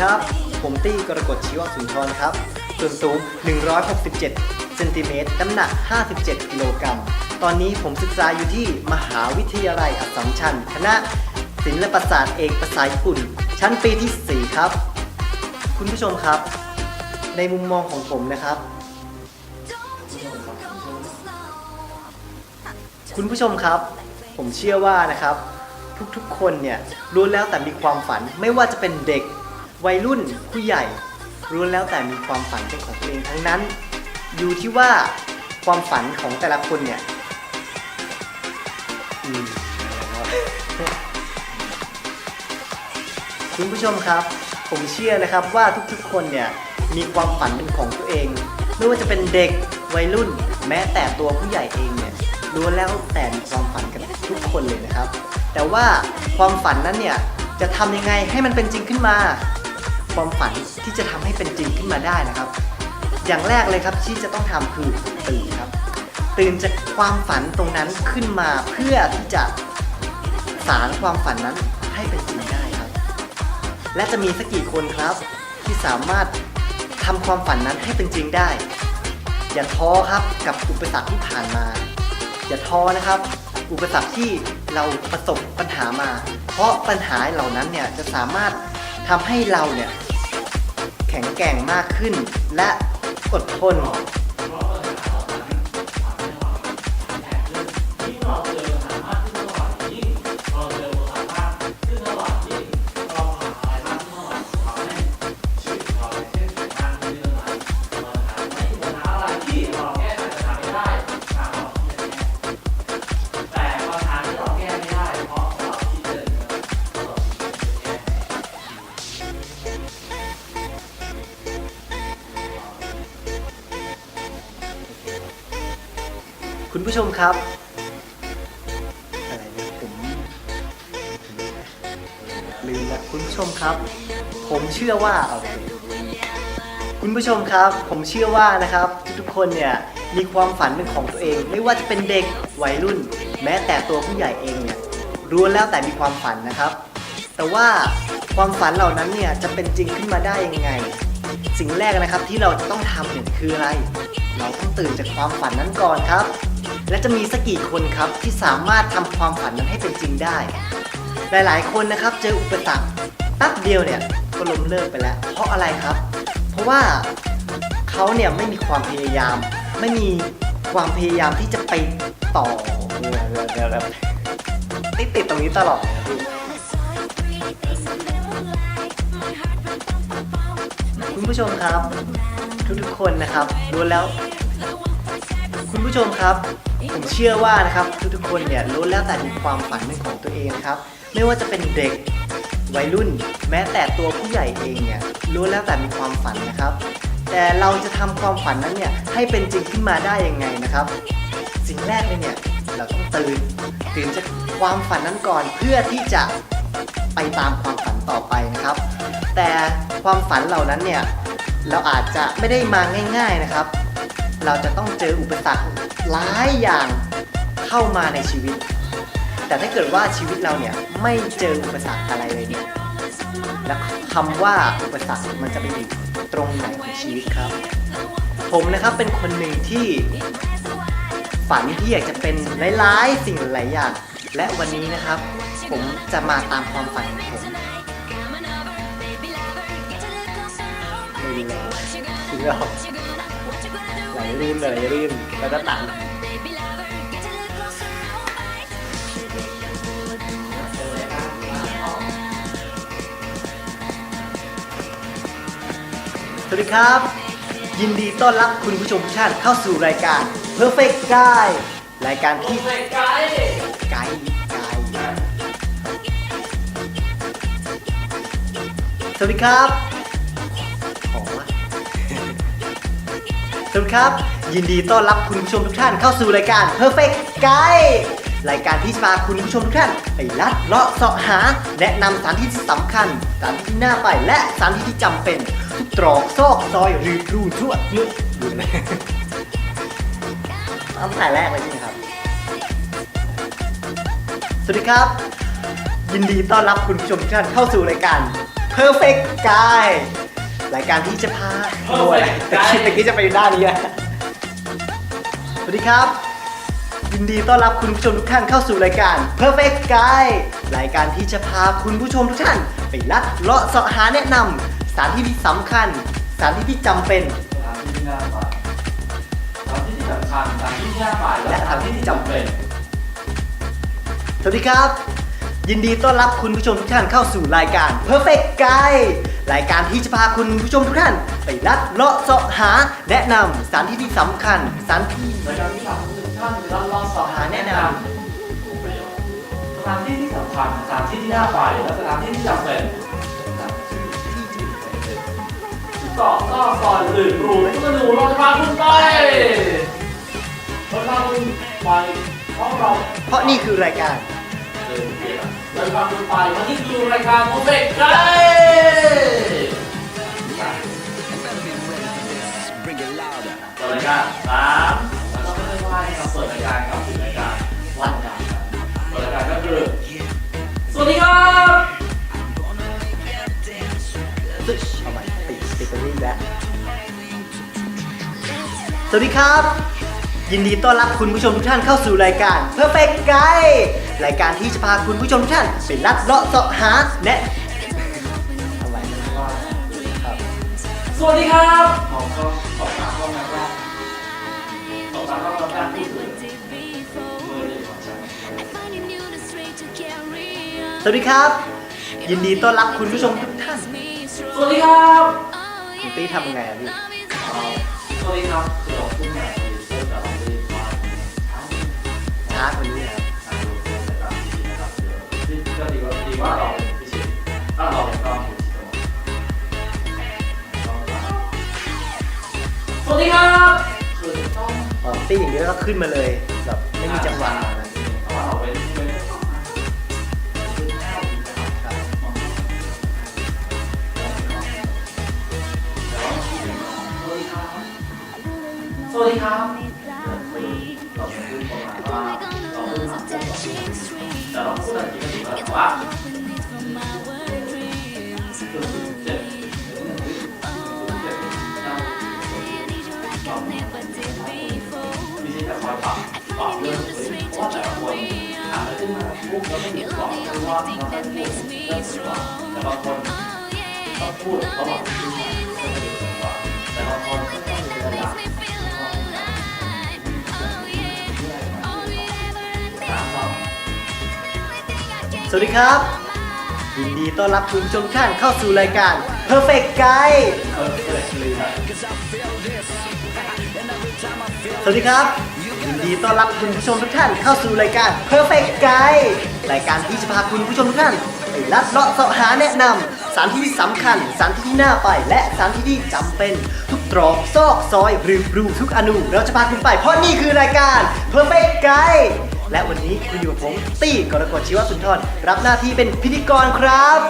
ครับ ผมตี้กรกฎชีวสุนทรครับ ส่วนสูง 167 เซนติเมตร น้ำหนัก 57 กิโลกรัม ตอนนี้ผมศึกษาอยู่ที่มหาวิทยาลัยอัสสัมชัญ คณะศิลปศาสตร์เอกภาษาญี่ปุ่น ชั้นปีที่ 4 ครับ คุณผู้ชมครับ ในมุมมองของผมนะครับ คุณผู้ชมครับ ผมเชื่อว่านะครับทุกๆ คนเนี่ยล้วนแล้วแต่มีความฝันไม่ว่าจะเป็นเด็ก วัยรุ่นผู้ใหญ่ล้แล้วแต่มีความฝันเป็นของตัวเองทั้งนั้น อยู่ที่ว่าความฝันของแต่ละคนเนี่ยคุณผู้ชมครับ ผมเชื่อนะครับว่าทุกๆคนเนี่ยมีความฝันเป็นของตัวเอง ไม่ว่าจะเป็นเด็กวัยรุ่น แม้แต่ตัวผู้ใหญ่เองเนี่ยล้แล้วแต่มีความฝันกันทุกคนเลยนะครับ แต่ว่าความฝันนั้นเนี่ยจะทำยังไงให้มันเป็นจริงขึ้นมา ความฝันที่จะทำให้เป็นจริงขึ้นมาได้นะครับ อย่างแรกเลยครับที่จะต้องทำคือตื่นครับ ตื่นจากความฝันตรงนั้นขึ้นมาเพื่อที่จะสารความฝันนั้นให้เป็นจริงได้ครับ และจะมีสักกี่คนครับ ที่สามารถทำความฝันนั้นให้เป็นจริงได้ อย่าท้อครับกับอุปสรรคที่ผ่านมา อย่าท้อนะครับอุปสรรคที่เราประสบปัญหามา เพราะปัญหาเหล่านั้นเนี่ยจะสามารถ ทำให้เราเนี่ยแข็งแกร่งมากขึ้นและอดทน คุณผู้ชมครับ อะไรเนี่ยผมลืมละคุณผู้ชมครับ ผมเชื่อว่าโอเคคุณผู้ชมครับ ผมเชื่อว่านะครับ ทุกๆคนเนี่ยมีความฝันเป็นของตัวเอง ไม่ว่าจะเป็นเด็กวัยรุ่น แม้แต่ตัวผู้ใหญ่เองเนี่ยรู้แล้วแต่มีความฝันนะครับ แต่ว่าความฝันเหล่านั้นเนี่ยจะเป็นจริงขึ้นมาได้ยังไง สิ่งแรกนะครับที่เราจะต้องทำเนี่ยคืออะไร เราต้องตื่นจากความฝันนั้นก่อนครับ และจะมีสักกี่คนครับที่สามารถทำความฝันนั้นให้เป็นจริงได้ หลายๆ คนนะครับเจออุปสรรคแป๊บเดียวเนี่ยก็ล้มเลิกไปแล้ว เพราะอะไรครับ เพราะว่าเขาเนี่ยไม่มีความพยายาม ไม่มีความพยายามที่จะไปต่อติดติดตรงนี้ตลอดคุณผู้ชมครับ ทุกๆคนนะครับรู้แล้ว คุณผู้ชมครับ ผมเชื่อว่านะครับทุกๆคนเนี่ยล้วนแล้วแต่มีความฝันเป็นของตัวเองครับ ไม่ว่าจะเป็นเด็กวัยรุ่น แม้แต่ตัวผู้ใหญ่เองเนี่ยล้วนแล้วแต่มีความฝันนะครับ แต่เราจะทำความฝันนั้นเนี่ยให้เป็นจริงขึ้นมาได้ยังไงนะครับ สิ่งแรกเลยเนี่ยเราต้องตื่นตื่นจากความฝันนั้นก่อนเพื่อที่จะไปตามความฝันต่อไปนะครับ แต่ความฝันเหล่านั้นเนี่ยเราอาจจะไม่ได้มาง่าย ๆนะครับ เราจะต้องเจออุปสรรค หลายอย่างเข้ามาในชีวิต แต่ถ้าเกิดว่าชีวิตเราเนี่ยไม่เจออุปสรรคอะไรเลยเนี่ยแล้วคำว่าอุปสรรคมันจะไปอยู่ตรงไหนของชีวิตครับ ผมนะครับเป็นคนหนึ่งที่ฝันที่อยากจะเป็นหลายๆสิ่งหลายอย่าง และวันนี้นะครับ ผมจะมาตามความฝันของผมไม่รู้แล้วถึงแล้ว ไหลรื่นไหลรื่นแล้วก็ตันสวัสดีครับ ยินดีต้อนรับคุณผู้ชมทุกท่านเข้าสู่รายการ Perfect Guide รายการที่ไกด์ไกด์สวัสดีครับ สวัสดีครับ ยินดีต้อนรับคุณผู้ชมทุกท่านเข้าสู่รายการ Perfect Guide รายการที่จะพาคุณผู้ชมทุกท่านไปลัดเลาะเสาะหา แนะนำสถานที่สำคัญสถานที่ที่น่าไปและสถานที่ที่จำเป็นทุกตรอกซอกซอยหรีรูทั่วนุกอยู่เลยตั้งแต่แรกเลยใช่ไหมครับ สวัสดีครับ ยินดีต้อนรับคุณผู้ชมทุกท่านเข้าสู่รายการ Perfect Guide รายการที่จะพา Perfect แต่คิด Guide แต่กี้จะไปด้านนี้อะสวัสดีครับ ยินดีต้อนรับคุณผู้ชมทุกท่านเข้าสู่รายการ Perfect Guide รายการที่จะพาคุณผู้ชมทุกท่าน ไปลัดเลาะเสาะหาแนะนำสถานที่ที่สำคัญ สถานที่ที่จำเป็น สถานที่ที่น่าไปสถานที่ที่สำคัญสถานที่ที่น่าไปและสถานที่ที่จำเป็น สวัสดีครับ ยินดีต้อนรับคุณผู้ชมทุกท่านเข้าสู่รายการ Perfect Guide รายการที่จะพาคุณผู้ชมทุกท่าน ไปลัดเลาะเสาะหา แนะนำสถานที่ที่สำคัญสถานที่รายการที่ทำให้ทุกท่านรับรองสอบหาแนะนำประโยชน์สถานที่ที่สำคัญสถานที่ที่น่าไปและสถานที่ที่จำเป็นเกาะก็ซอยอื่นรูทุกอนูเราจะพาคุณไปเราพาคุณไปเพราะเราเพราะนี่คือรายการเออ เราจะพาคุณไปเพราะนี่คือรายการโมเบกไก Bring it louder. เปิดรายการสามแล้วก็ไม่ได้ว่าให้เราเปิดรายการกับปิดรายการวันกันเปิดรายการก็คือสวัสดีครับเอาใหม่ติดติดตรงนี้อีกแล้วสวัสดีครับ ยินดีต้อนรับคุณผู้ชมทุกท่านเข้าสู่รายการ Perfect Guide รายการที่จะพาคุณผู้ชมทุกท่านไปลัดเลาะเสาะหาแนะเอาใหม่ครับสวัสดีครับขอก็ขอถามข้อแม้แรกขอถามข้อแม้แรกพูดเลยมือเลยขอใช้สวัสดีครับ ยินดีต้อนรับคุณผู้ชมทุกท่าน สวัสดีครับคุณตี้ทำยังไงอะพี่สวัสดีครับคือเราพูดมาคือแต่เราไม่ได้ว่าช้ากว่านี้ ดีว่าดีว่าเราเป็นพิเศษถ้าเราเป็นกล้องอยู่ที่ตัวสวัสดีครับคือต้องอ๋อตี้อย่างนี้แล้วก็ขึ้นมาเลยแบบไม่มีจังหวะอะไรเพราะว่าเราเป็นเป็นครับสวัสดีครับเราพูดประมาณว่าเราพูดมาพูดแต่เราพูดอะไรที่ก็ถูกแล้วแต่ว่า ม่ใช่แต่คอยปรับปรับเรื่องเลยเพราะว่าแต่ละคนทำอะไรขึ้นมาปุ๊บแล้วไม่ถูกหลอกเพราะว่าเราไม่ถูกเรื่องถูกหลอกแต่บางคนต้องพูดระหว่างที่มาก็ไม่ถูกหลอกแต่บางคนก็ต้องมีระยะสวัสดีครับยินดีต้อนรับคุณผู้ชมท่านเข้าสู่รายการ Perfect Guide เอ สวัสดีครับ ยินดีต้อนรับคุณผู้ชมทุกท่านเข้าสู่รายการ Perfect Guide รายการที่จะพาคุณผู้ชมทุกท่านไปลัดเลาะเสาะหาแนะนำสถานที่ที่สำคัญสถานที่ที่น่าไปและสถานที่ที่จำเป็น ทุกตรอกซอกซอยหรือรูทุกอนูเราจะพาคุณไปเพราะนี่คือรายการ Perfect Guide และวันนี้คุณอยู่กับผมตี้กรกฎชีวสุนทรรับหน้าที่เป็นพิธีกรครับ